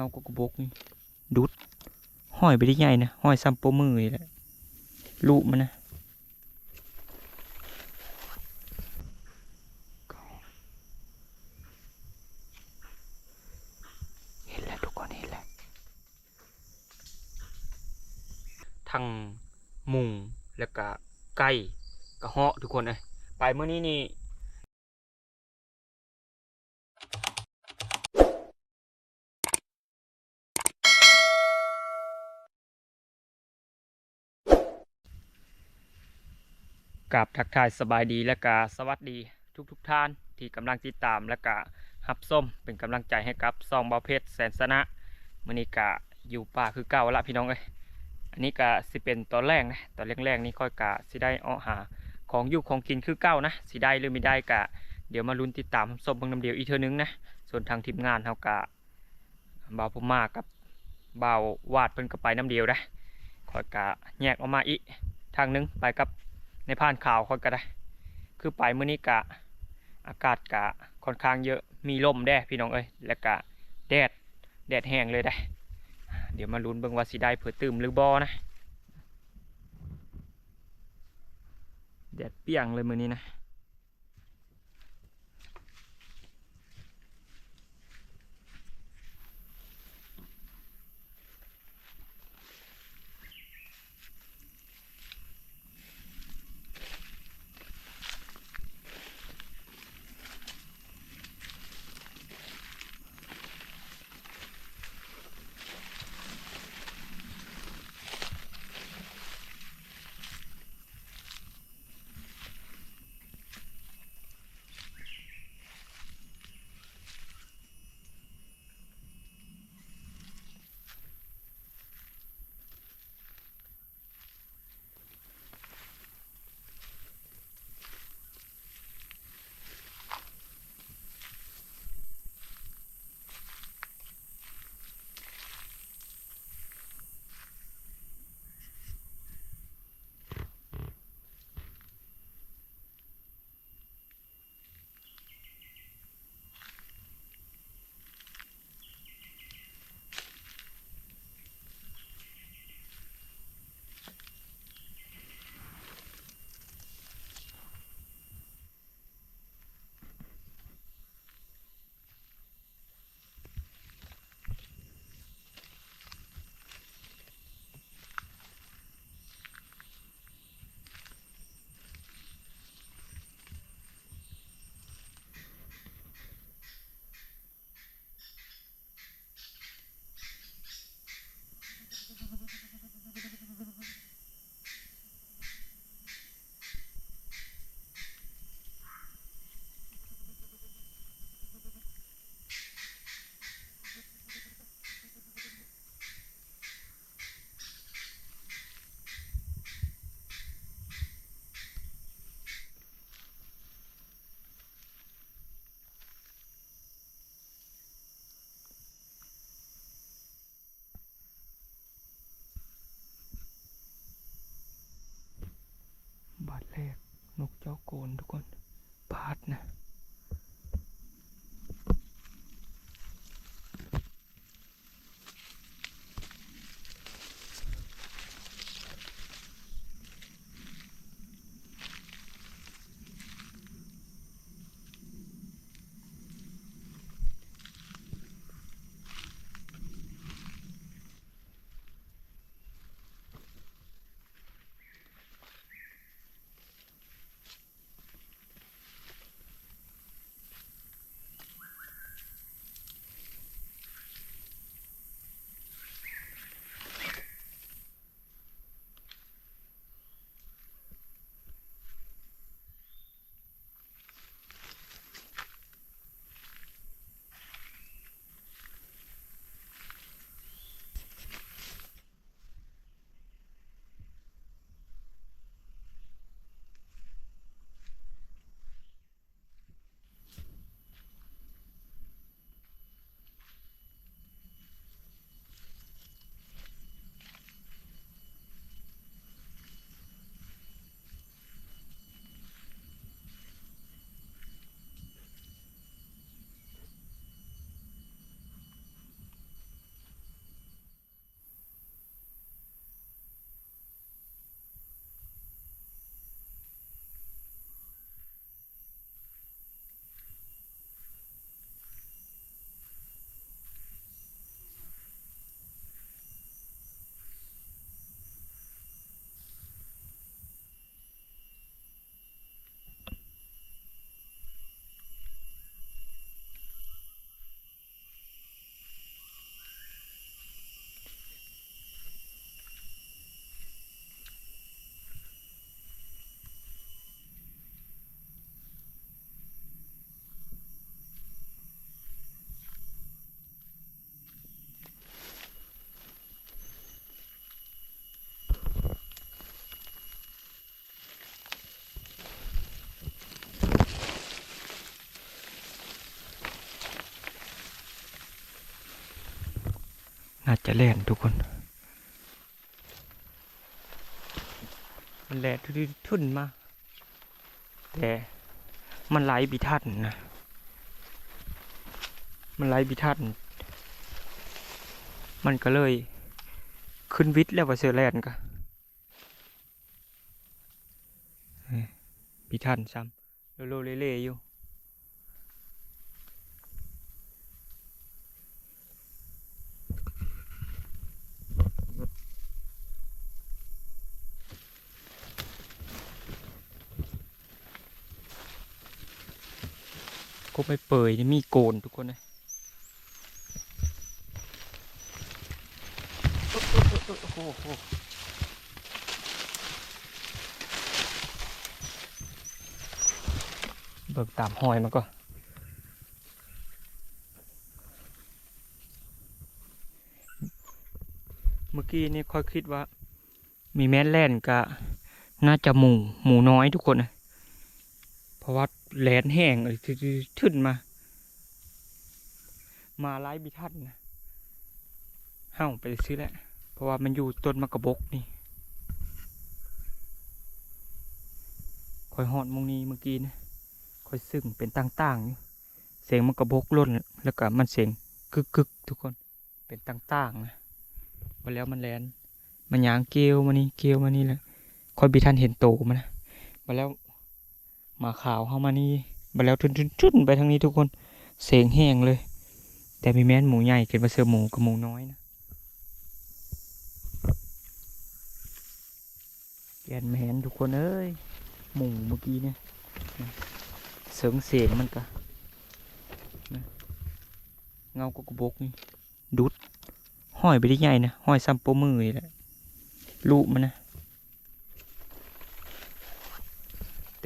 งากกบกนี่ดุดห้อยไปได้ใหญ่นะห้อยซ้ำโปมือนี่แหละลูกมันนะเห็นแล้วทุกคนเห็นแล้วทั้งมุงแล้วก็ไก่กระเหาะทุกคนเลยไปเมื่อนี้นี่ กับทักทายสบายดีและกาสวัสดีทุกทุกท่านที่กำลังติดตามและกาหับส้มเป็นกำลังใจให้กับซองบาเพชรแสนสนะมือนี้กะอยู่ป่าคือเก่าละพี่น้องเอ้ยอันนี้กะสิเป็นตอนแรกนะตอนแรกๆนี่ค่อยกะสิได้เอหาของอยู่ของกินคือเก่านะสิได้หรือไม่ได้กะเดี๋ยวมาลุ้นติดตามส้มบางน้ำเดียวอีเทอนึงนะส่วนทางทีมงานเขากะเบาพม่ากับเบาวาดเพิ่นก็ไปน้ำเดียวนะค่อยกะแยกออกมาอีกทางหนึงไปกับ ในผ่านข่าวค่อยก็ได้ คือไปมื้อนี้กะ อากาศกะค่อนข้างเยอะมีลมแด้พี่น้องเอ้ยแล้วกะแดดแดดแห้งเลยได้ เดี๋ยวมาลุ้นเบิ่งว่าสิได้เผื่อตื่มหรือบอนะแดดเปียงเลยมื้อนี้นะ จะแล่นทุกคน มันแล่นทุนมา แต่มันไหลบิทัดนะ มันไหลบิทัดมันก็เลย ขึ้นวิทย์แล้วว่าเสือแลนก็บิทันซ้ำโลโลเล่ๆอยู่ ก็ไม่เปยนี่มีโกนทุกคนเลยเบิกตามหอยมาก็เมื่อกี้นี่ค่อยคิดว่า มีแม่แล่นกะน่าจะหมูหมูน้อยทุกคนนะเพราะว่า แหลนแห้งเลยทึ่นมา มาไล่บิทันนะเฮ้าไปซื้อแหละ เพราะว่ามันอยู่ต้นมะกระบกนี่คอยหอดมงนี้เมื่อกี้นะคอยซึ่งเป็นต่างๆอยู่เสียงมะกระบกล่นแล้วก็มันเสียงกึกกึกทุกคนเป็นต่างๆนะพอแล้วมันแลนมันยางเกลียวมานี่เกลียวมานี่แหละคอยบิทันเห็นโตมันนะมาแล้ว มาขาวเข้ามานี่มาแล้วทุนๆไปทางนี้ทุกคน เสียงแห้งเลย แต่มีแม่นหมูใหญ่เกินมาเสือหมูกับหมูน้อยนะแกนแมนทุกคนเอ้ย หมูเมื่อกี้เนี่ยเสียงเสียงมันกะเงากกระบกนี่ดุดห้อยไปได้ใหญ่นะห้อยซ้ำโปมือนี่แหละลูกมันนะ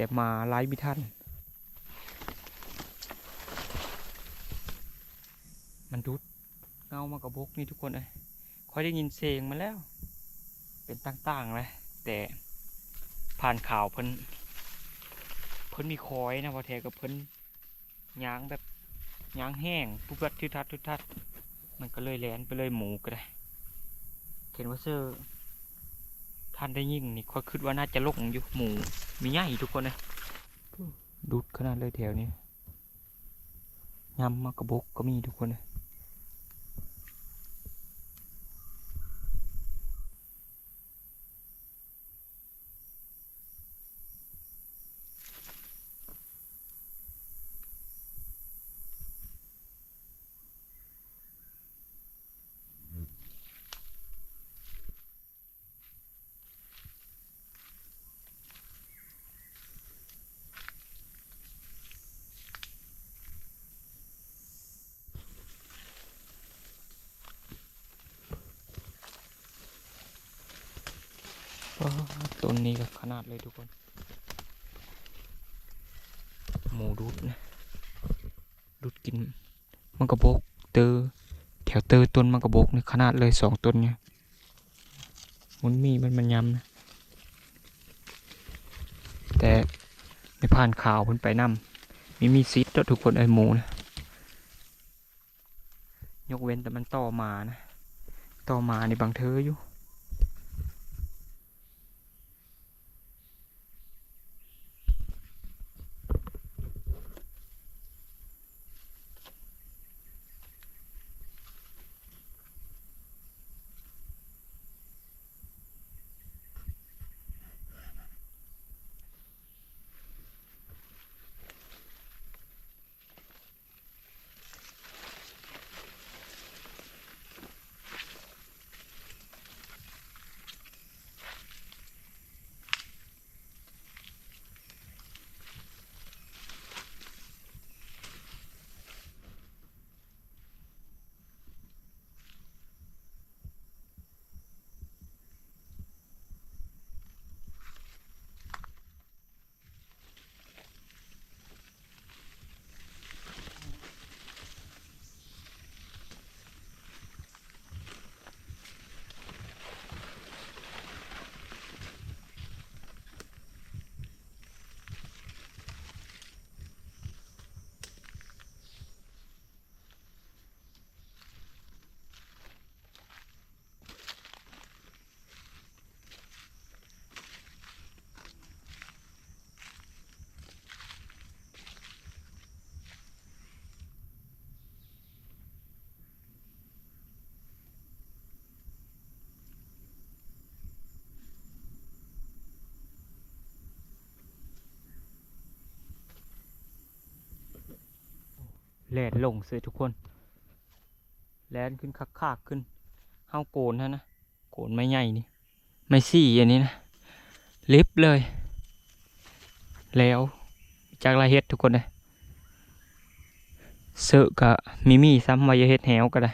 แต่มาไล่ไม่ทันมันดุดเงามากระบกนี่ทุกคนเลยคอยได้ยินเสียงมาแล้ว เป็นต่างๆเลยแต่ผ่านข่าวเพิ่นเพิ่นมีคอยนะพอแทกับเพิ่นยางแบบยางแห้งทุกทัดทุกทัดทุกทัดมันก็เลยแลนไปเลยหมูก็ได้เห็นว่าเซอร์ ท่านได้ยิ่งนี่ค่อยคิดว่าน่าจะลงอยู่หมูมีง่ายทุกคนเลยดูดขนาดเลยแถวนี้ยำมากระบกก็มีทุกคนเล ต้นนี้ก็ขนาดเลยทุกคน หมูดูดนะ ดูดกินมังกระบกเตอแถวเตอต้นมังกระบกนี่ขนาดเลยสองต้นเนี่ยมันมีมันมันยำนะ แต่ไม่ผ่านข่าวเพิ่นไปนำมีมีซิดทุกคนไอ้หมูนะยกเว้นแต่มันต่อมานะ ต่อมาในบางเธออยู่ แลนลงเสือทุกคนแลนขึ้นคักคักขึ้นเฮาโกนฮะนะโกนไม่ใหญ่นี่ไม่สี่อันนี้นะลิฟเลย แล้วจากลายเฮ็ดทุกคนเลยเสือกะมีมีซ้ำมาอย่าเฮ็ดแหวก็ได้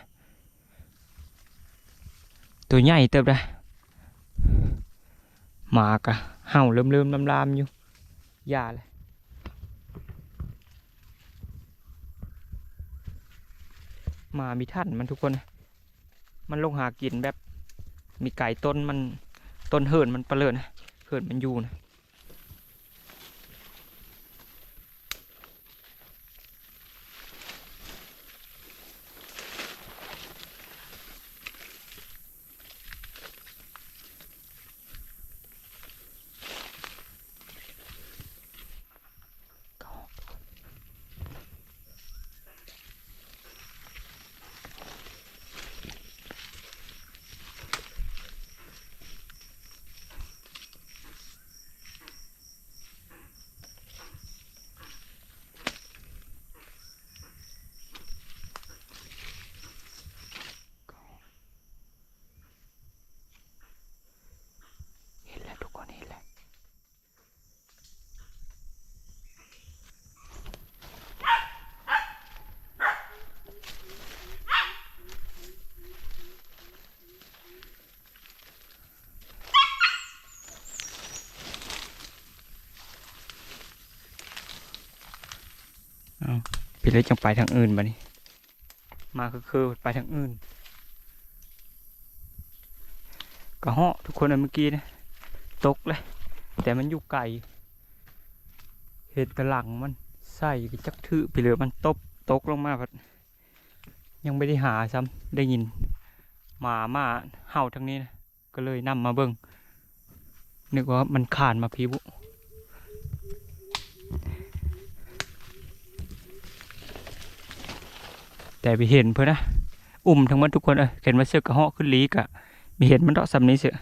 ตัวใหญ่เติบได้หมากะเห่าเริ่มเริ่มลำลามๆอยู่อยาเลย มามีท่านมันทุกคน มันลงหากินแบบ มีไก่ต้นมันต้นเหินมันเปลือนะเหินมันอยู่นะ เอาไปเลยจังไปทางอื่นบะนี่มาคือคือไปทางอื่นกระเหาะทุกคนอะเมื่อกี้นะตกเลย แต่มันอยู่ไกลเห็ดกระหลังมันใส่จักทือไปเหลือมันตบตกลงมาพัดยังไม่ได้หาซ้ำได้ยินหมามาเห่าทางนี้นะก็เลยนำมาเบิ่งนึกว่ามันขานมาพิบุ แต่ไปเห็นเพื่อนนะอุ้มทั้งหมดทุกคนเอ้ยเห็นว่าเสือกกระหาะขึ้นลีกอะมีเห็นมันเดาะซ้ำนี้เสือ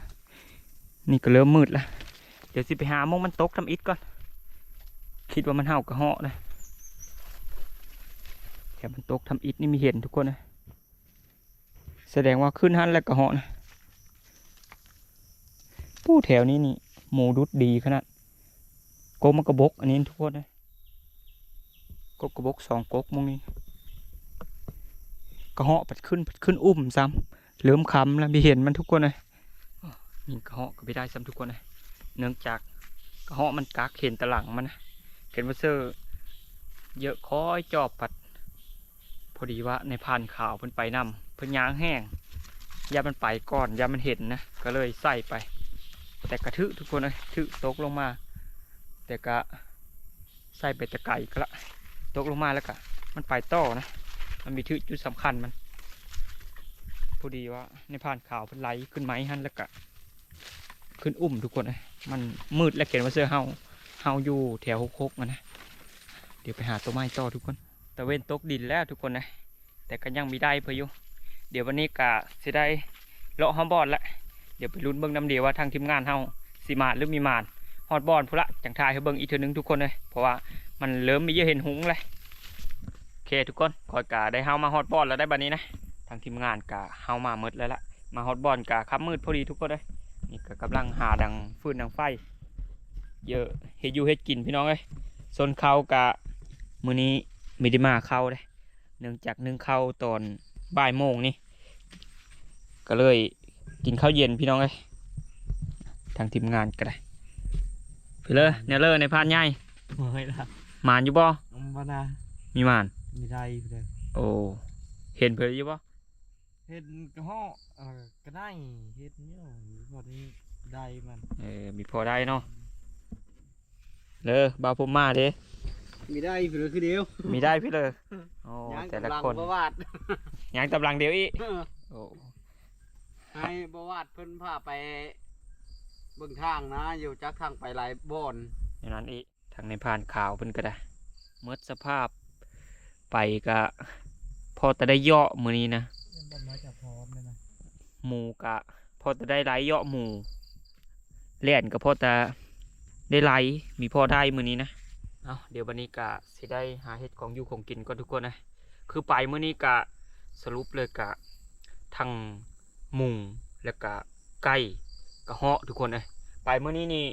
นี่ก็เริ่มมืดแล้วเดี๋ยวสิไปหามงมันตกทำอิดก่อนคิดว่ามันเห่ากระเหาะนะแถวมันตกทำอิดนี่มีเห็นทุกคนนะแสดงว่าขึ้นหันแล้วกระหาะนะผู้แถวนี้นี่หมูดุดดีขนาดกกมกระบกอันนี้ทุกคนนะกกกระบกสองกกมงนี้ กระเหาะปัดขึ้นปัดขึ้นอุ้มซ้ำเหลื่อมคำแล้วมีเห็นมันทุกคนเลยนี่กระเหาะก็ไม่ได้ซ้ำทุกคนนะเนื่องจากกระเหาะมันกักเห็นตะหลังมันนะเห็นว่าเซอร์เยอะค้อยจอบปัด พอดีว่าในพานข่าวเพิ่นไปนำเพิ่นยางแห้งยามันไปก่อนยามันเห็นนะก็เลยใส่ไป แต่กระทึทุกคนเลยทึตกลงมา แต่กะใส่ไปตะไก่ก็ละตกลงมาแล้วกะมันไปต่อนะ มันมีทึจุดสำคัญมันพอดีว่าในผ่านข่าวเพิ่นไหลขึ้นไหม้หันแล้วก็ขึ้นอุ้มทุกคนเลยมันมืดและเขียนว่าเสื้อเฮาเฮาอยู่แถวหกๆมันนะเดี๋ยวไปหาตัวไม้ต่อทุกคนตะเว้นตกดินแล้วทุกคนนะแต่ก็ยังมีได้เพออยู่เดี๋ยววันนี้กะสิได้เลาะฮอมบอดละเดี๋ยวไปลุ้นเบิ่งน้ำเดียวว่าทางทีมงานเฮาสิมาหรือมีมานฮอดบอลพุละจังทายให้เบิ่งอีกเทื่อนึงทุกคนเลยเพราะว่ามันเริ่มมีเยอะเห็นหุงเลย เคทุกคนคอยกะได้เฮามาฮอดบอลแล้วได้บัดนี้นะ ทางทีมงานกะเฮามามืดแล้วล่ะมาฮอตบอลกะคับมืดพอดีทุกคนเลยนี่ก็กำลังหาดังฟืนดังไฟ เยอะเฮ็ดอยู่เฮ็ดกินพี่น้องเอ้ยส่วนเขาวกะมื้อนี้ไม่ได้มาเข้าเลยเนื่องจากนึ่งเข้าวตอนบ่ายโมงนี่ก็เลยกินข้าวเย็นพี่น้องเอ้ยทางทีมงานก็ได้พี่เลยเนี่ยเลยในพานใหญ่เฮ้ยล่ะมานอยู่บ่อัมบานามีมาน มีได้เลยโอ้ เห็นเพื่ออยู่บ่เห็ดกระห้อเออก็ได้เห็ดเนี่ยพอนี้ได้มันเออมีพอได้เนาะเลยบาวผมมาเด้มีได้เพื่อคือเดียวมีได้พี่เลยโอ้ย่างแต่ละกำลังคนประวัติยังตำลังเดียวอีกโอ้ให้ประวัติเพิ่นพาไปเบิ่งทางนะ อยู่จักทางไปหลายบ่อนอย่างนั้นอีกทางในผ่านข่าวเพิ่นก็ได้เมื่อสภาพ ไปก็พอจะได้เหยาะมือนี้นะยังมาจากพร้อมเลยนะหมูกะ พอจะได้ไล่เหยาะหมูเล่นก็พอจะได้ไล่มีพอได้มือนี้นะเอาเดี๋ยววันนี้กะสิได้หาเห็ดของอยู่ของกินก่อนทุกคนนะคือไปมื้อนี้ก็สรุปเลยก็ทั้งหมุงแล้วก็ไก่ก็เหาะทุกคนเลยไปมื้อนี้นี่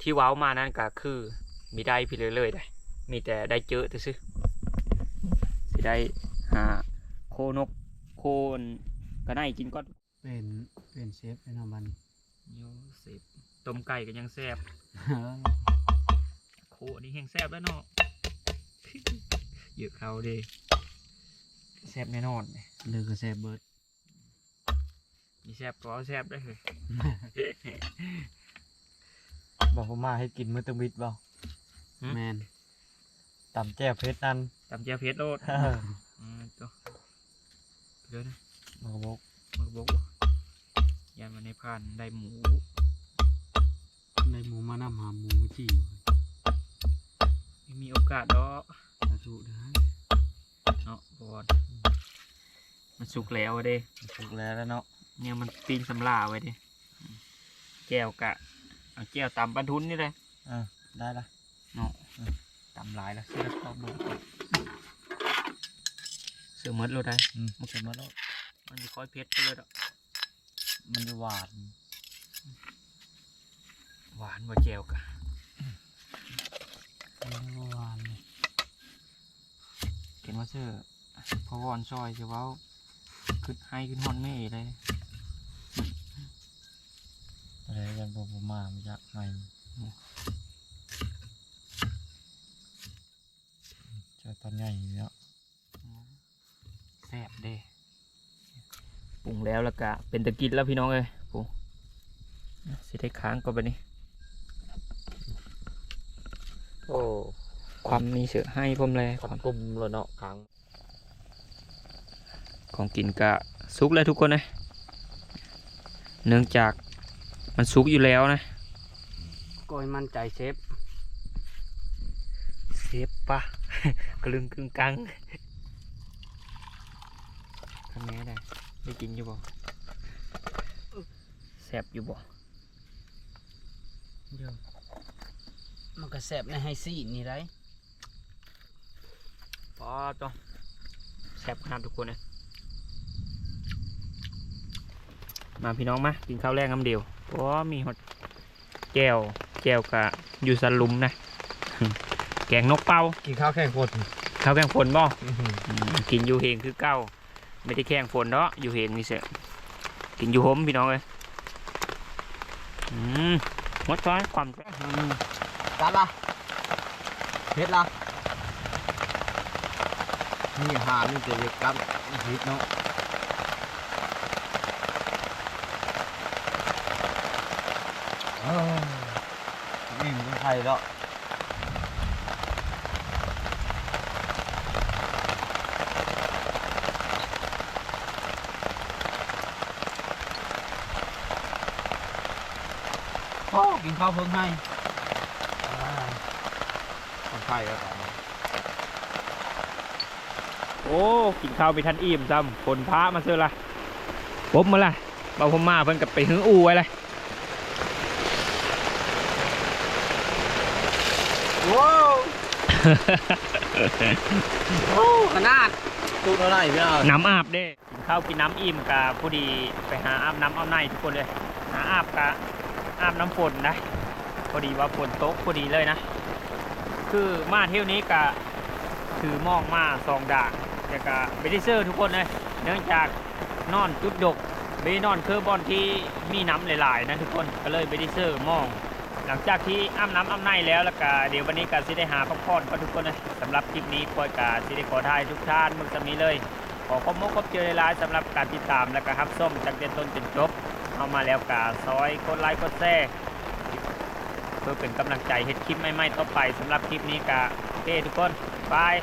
ที่เว้ามานั่นก็คือมีได้พี่เลยเลยได้มีแต่ได้เจอแต่ซื้อสิ ได้หาโคนกโคนก็ได้กินก่อนเป็นเป็นเชฟเป็นมันโยสิบต้มไก่ก็ยังแซ่บโคอันนี้แห้งแซ่บแล้วเนาะเยอะเขาเดิแซ่บแน่นอนเลือกก็เชฟเบิร์ดมีแซ่บก็แซ่บได้เลยบอกผมมาให้กินมื้อตึงวิทย์บ่แมน ตำแจ่วเพชรนั่นตำเจียวเพชรโลดอืมตัวเดี๋ยวนะมากบกมือบกยันมาในพานได้หมูในหมูมานำหาหมูจีไม่มีโอกาสดอกสาธุนะเนาะบอดมันสุกแล้วเด้สุกแล้วแล้วเนาะเนี่ยมันปีนสำลาไว้เด้อืมแก้วกะเอาแก้วตำปันทุนนี่เลยอะได้ละเนาะตำหลายแล้วเสื้อเข้าเบิ่งเสื้อหมดเลยได้อืมมันเสร็จหมาแล้วมันมีค่อยเพชรไปเลยดอกมันจะหวาน หวานกว่าแก้วกะเมื่อวานเลยเห็นว่าเสื้อพอวอนซอยเสียเว้าขึ้นให้ขึ้นฮอนไม่เลยอะไรกันบอกผมมาไม่อยากให้เจอ ตอนใหญ่เนาะแซ่บเด้ปรุงแล้วแล้วก็เป็นตะกินแล้วพี่น้องเอ้ยปรุงสิได้ค้างก็ไปนี่โอ้ความมีเสือให้ผมเลยขอบกลุ่มเลยเนาะค้างของกินกะสุกเลยทุกคนนะเนื่องจากมันสุกอยู่แล้วนะก็ให้มั่นใจเชฟเซฟปะ กลึงกึ่งกังทำไงได้ได้กินอยู่บ่แซ่บอยู่บ่เดี๋ยวมันก็แซ่บในไฮซีนี่ไรพอจ้ะแซ่บขนาดทุกคนเลยมาพี่น้องมากินข้าวแรกน้ำเดียวเพราะว่ามีหอดแก้วแก้วกะอยู่สันหลุมนะ แกงนกเป้ากินข้าวแข่งคนข้าวแกงฝนบ่อืมกินอยู่เฮงคือเก้าไม่ได้แข่งฝนเนาะอยู่เฮงนี่เสียกินอยู่หมพี่น้องเลยอืมหมดช้อยความแซ่บตัดละเฮ็ดละนี่หานี่จะเรียกกับฮิตเนาะเออนี่มันเป็นไทยแล้ว กินข้าวเพิ่งให้คนไทยก็แต่โอ้กินข้าวไปทันอิ่มซ้ำฝนพระมาเสือละปุ๊บมาละเบาผมมาเพิ่นกับไปหื้ออูไว้เลยว้าวโอ้ขนาดตู้เท่าไหร่พี่อาน้ำอาบเด้กินข้าวกินน้ำอิ่มกับผู้ดีไปหาอาบน้ำเอาในทุกคนเลย หาอาบกะ อาบน้ำฝนนะพอดีว่าฝนตกพอดีเลยนะ คือมาเที่ยวนี้กะถือมองมาสองด่างแต่กะไม่ได้เซอร์ทุกคนเลยเนื่องจากนอนจุดดกไม่นอนเคอร์บอนที่มีน้ำหลายๆนะทุกคนก็เลยไม่ได้เซอร์มอง หลังจากที่อ้ำน้ำอ้ำในแล้วแล้วก็เดี๋ยววันนี้ก็สิได้หาพักผ่อนกันทุกคนนะสำหรับคลิปนี้คอยกาสิได้ขอทายทุกท่านมึงจะมีเลยขอขอบมกขอบเจอหลายๆสำหรับการติดตามและก็ฮับส้มจากเดือนต้นจนจบ เอามาแล้วกาซอยกดไลค์กดแชร์เพื่อเป็นกำลังใจเฮ็ดคลิปใหม่ๆต่อไปสำหรับคลิปนี้กาโอเคทุกคนบาย